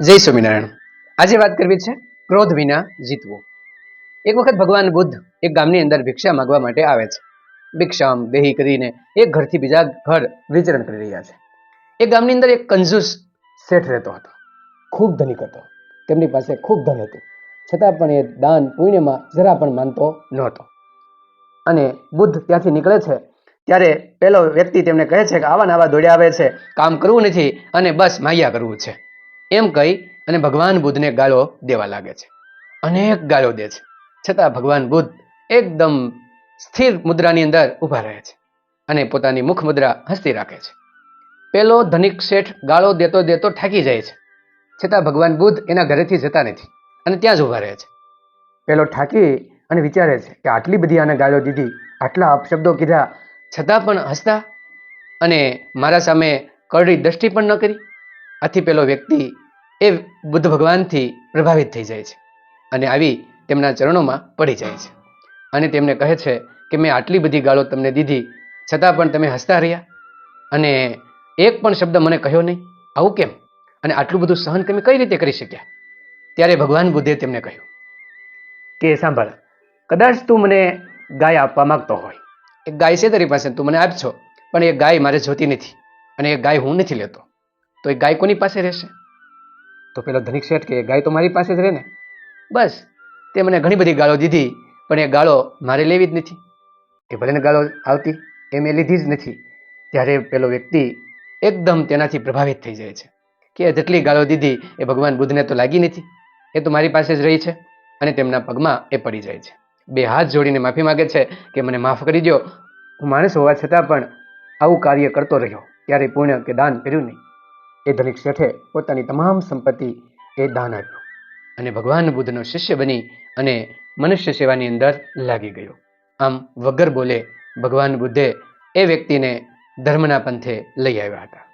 જય સ્વામિનારાયણ. આજે વાત કરવી છે ક્રોધ વિના જીતવું. એક વખત ભગવાન બુદ્ધ એક ગામની અંદર ભિક્ષા માગવા માટે આવે છે. ભિક્ષામ દેહી કરીને એક ઘરથી બીજા ઘર વિચરણ કરી રહ્યા છે. એ ગામની અંદર એક કંજૂસ શેઠ રહેતો હતો. ખૂબ ધનિક હતો. તેમની પાસે ખૂબ ધન હતું. છતાં પણ એ દાન પુણ્યમાં જરા પણ માનતો નહોતો. અને બુદ્ધ ત્યાંથી નીકળે છે ત્યારે પેલો વ્યક્તિ તેમને કહે છે કે આવા ને આવા દોડ્યા આવે છે. કામ કરવું નથી અને બસ માયા કરવું છે. એમ કહી અને ભગવાન બુદ્ધને ગાળો દેવા લાગે છે. અનેક ગાળો દે છે. છતાં ભગવાન બુદ્ધ એકદમ સ્થિર મુદ્રાની અંદર ઊભા રહે છે અને પોતાની મુખ મુદ્રા હસતી રાખે છે. પેલો ધનિક શેઠ ગાળો દેતો દેતો થાકી જાય છે. છતાં ભગવાન બુદ્ધ એના ઘરેથી જતા નથી અને ત્યાં જ ઊભા રહે છે. પેલો થાકી અને વિચારે છે કે આટલી બધી આને ગાળો દીધી, આટલા અપશબ્દો કીધા, છતાં પણ હસતા અને મારા સામે કરડી દ્રષ્ટિ પણ ન કરી. આથી પેલો વ્યક્તિ એ બુદ્ધ ભગવાનથી પ્રભાવિત થઈ જાય છે અને આવી તેમના ચરણોમાં પડી જાય છે. અને તેમને કહે છે કે મેં આટલી બધી ગાળો તમને દીધી, છતાં પણ તમે હસતા રહ્યા. અને એક પણ શબ્દ મને કહ્યો નહીં. આવું કેમ? અને આટલું બધું સહન તમે કઈ રીતે કરી શક્યા? ત્યારે ભગવાન બુદ્ધે તેમને કહ્યું, કે સાંભળ, કદાચ તું મને ગાય આપવા માંગતો હોય. એક ગાય છે તારી પાસે, તું મને આપજો, પણ એ ગાય મારે જોતી નથી અને એ ગાય હું નથી લેતો. તો એ ગાય કોની પાસે રહેશે? તો પેલો ધનિક શેઠ કે ગાય તો મારી પાસે જ રહે ને બસ તે મને ઘણી બધી ગાળો દીધી પણ એ ગાળો મારે લેવી જ નથી. એ ભલે ને ગાળો આવતી એ મેં લીધી જ નથી. ત્યારે પેલો વ્યક્તિ એકદમ તેનાથી પ્રભાવિત થઈ જાય છે કે જેટલી ગાળો દીધી એ ભગવાન બુદ્ધને તો લાગી નથી. એ તો મારી પાસે જ રહી છે અને તેમના પગમાં એ પડી જાય છે. બે હાથ જોડીને માફી માગે છે કે મને માફ કરી દો હું માણસ હોવા છતાં પણ આવું કાર્ય કરતો રહ્યો. ત્યારે પુણ્ય કે દાન કર્યું નહીં. એ ધનિક શેઠે પોતાની તમામ સંપત્તિ એ દાન આપ્યું અને ભગવાન બુદ્ધનો શિષ્ય બની અને મનુષ્ય સેવાની અંદર લાગી ગયો. આમ વગર બોલે ભગવાન બુદ્ધે એ વ્યક્તિને ધર્મના પંથે લઈ આવ્યા હતા.